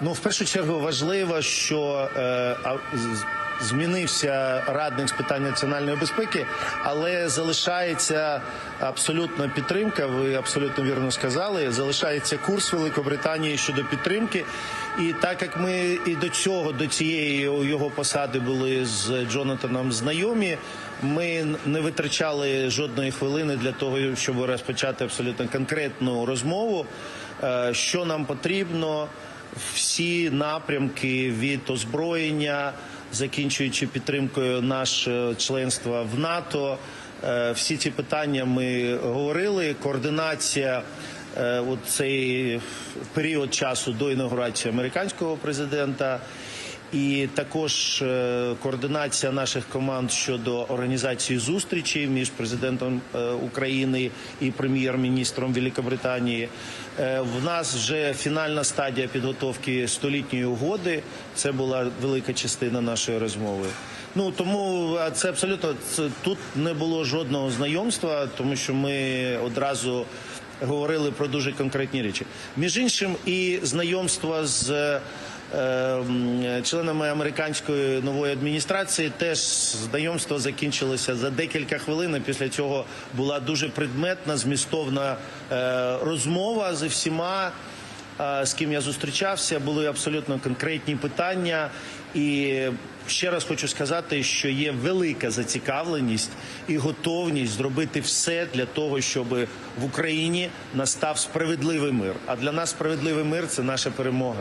Ну, в першу чергу важливо, що е, змінився радник з питань національної безпеки, але залишається абсолютна підтримка. Ви абсолютно вірно сказали. Залишається курс Великобританії щодо підтримки. І так як ми і до цього, до цієї його посади були з Джонатаном знайомі, ми не витрачали жодної хвилини для того, щоб розпочати абсолютно конкретну розмову, е, що нам потрібно всі напрямки від озброєння, закінчуючи підтримкою нашого членства в НАТО. Е, Всі ці питання ми говорили. Координація е, у цей період часу до інаугурації американського президента. І також е, координація наших команд щодо організації зустрічі між президентом е, України і прем'єр-міністром Великобританії. Е, В нас вже фінальна стадія підготовки столітньої угоди. Це була велика частина нашої розмови. Ну тому це абсолютно це, тут не було жодного знайомства, тому що ми одразу говорили про дуже конкретні речі. Між іншим, і знайомство з членами американської нової адміністрації теж знайомство закінчилося за декілька хвилин. Після цього була дуже предметна, змістовна е, розмова зі всіма. е, З ким я зустрічався, були абсолютно конкретні питання, і ще раз хочу сказати, що є велика зацікавленість і готовність зробити все для того, щоб в Україні настав справедливий мир. А для нас справедливий мир це наша перемога.